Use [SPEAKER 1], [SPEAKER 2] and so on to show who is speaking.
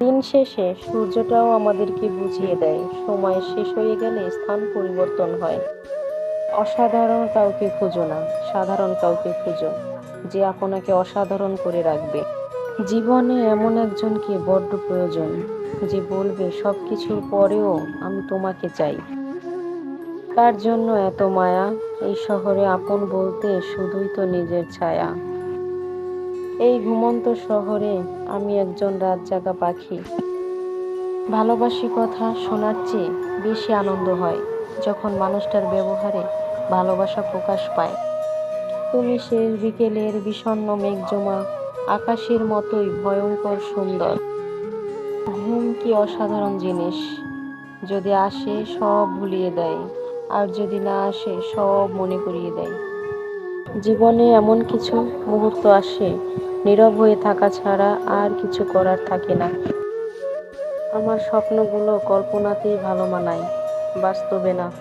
[SPEAKER 1] দিন শেষে সূর্যটাও আমাদেরকে বুঝিয়ে দেয়। সময় শেষ হয়ে গেলে স্থান পরিবর্তন হয়। অসাধারণ কাউকে খুঁজো না, সাধারণ কাউকে খুঁজো, যে আপনাকে অসাধারণ করে রাখবে। জীবনে এমন একজনকে বড্ড প্রয়োজন, যে বলবে সব কিছুর পরেও আমি তোমাকে চাই। তার জন্য এত মায়া? এই শহরে আপন বলতে শুধুই তো নিজের ছায়া। এই ঘুমন্ত শহরে আমি একজন রাত জাগা পাখি। ভালোবাসি কথা শোনার চেয়ে বেশি আনন্দ হয় যখন মানুষটার ব্যবহারে ভালোবাসা প্রকাশ পায়। তুমি শেষ বিকেলের বিষণ্ণ মেঘজমা, আকাশের মতোই ভয়ঙ্কর সুন্দর। ঘুম কি অসাধারণ জিনিস। যদি আসে সব ভুলিয়ে দেয়, আর যদি না আসে সব মনে করিয়ে দেয়। জীবনে এমন কিছু মুহূর্ত আসে, নীরব হয়ে থাকা ছাড়া আর কিছু করার থাকে না। আমার স্বপ্নগুলো কল্পনাতেই ভালো মানায়, বাস্তবে না।